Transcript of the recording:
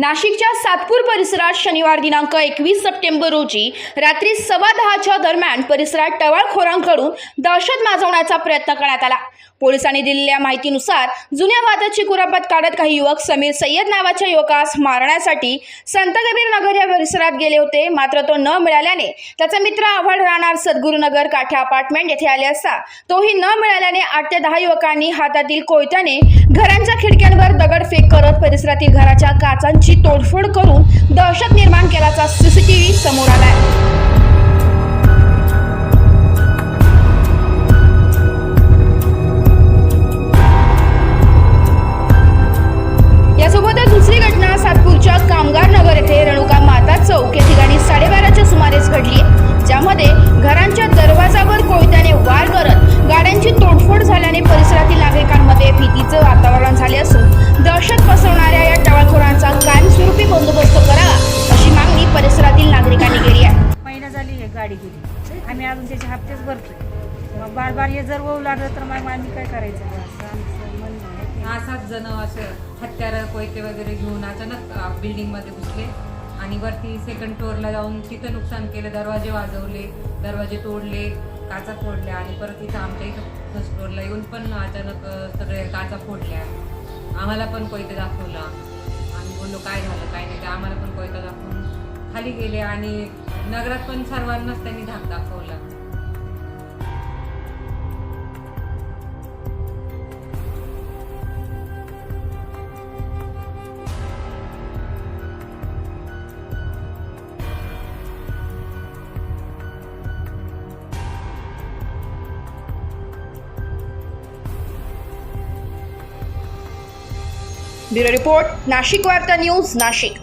नाशिकच्या सातपूर परिसरात शनिवार दिनांक एकवीस सप्टेंबर रोजी रात्री सव्वा दहाच्या दरम्यान परिसरात टवाळखोरांकडून दहशत माजवण्याचा प्रयत्न करण्यात आला. पोलिसांनी दिलेल्या माहितीनुसार जुन्या वादाची कुरापत काढत काही युवक समीर सय्यद नावाच्या युवकास मारण्यासाठी संत कबीर नगर या परिसरात गेले होते. मात्र तो न मिळाल्याने त्याचा मित्र आव्हाड राहणार सद्गुरुनगर काठ्या अपार्टमेंट येथे आले असता तोही न मिळाल्याने आठ ते दहा युवकांनी हातातील कोयत्याने घरांच्या खिडक्यांवर दगडफेक करत परिसरातील घराच्या काचांची तोडफोड करून दहशत निर्माण केल्याचा सीसीटीव्ही समोर आलाय. यासोबतच दुसरी घटना सातपूरच्या कामगार नगर येथे रेणुका माता चौक या ठिकाणी साडेबाराच्या सुमारेस घडली ज्यामध्ये घरांच्या दरवाजावर कोयत्याने वार करत गाड्यांची तोडफोड झाल्याने परिसरातील नागरिकांमध्ये भीतीचं वातावरण झाले असून दहशत पसरवणाऱ्या टवाळखोरांचा कायमस्वरूपी बंदोबस्त करावा अशी मागणी परिसरातील नागरिकांनी केली आहे. महिना झाली आहे गाडी गेली. आम्ही अजून त्याचे हप्तेच भरतोय. मग बार बार हे जर होऊ लागलं तर मग आम्ही काय करायचं? असं आमचं म्हणणं आहे. हा सात जण असं हत्यारं कोयते वगैरे घेऊन अचानक बिल्डिंगमध्ये घुसले आणि वरती सेकंड फ्लोअरला जाऊन तिथं नुकसान केलं दरवाजे वाजवले दरवाजे तोडले काचा फोडल्या आणि परत इथं आमच्या इथं फर्स्ट फ्लोअरला येऊन पण अचानक सगळे काचा फोडल्या. आम्हाला पण कोयते दाखवला. बोललो काय झालं काय नाही. ते आम्हाला पण कोयता दाखवून खाली गेले आणि नगरात पण सर्वांनाच त्यांनी धाक दाखवला. ब्युरो रिपोर्ट नाशिक वार्ता न्यूज नाशिक.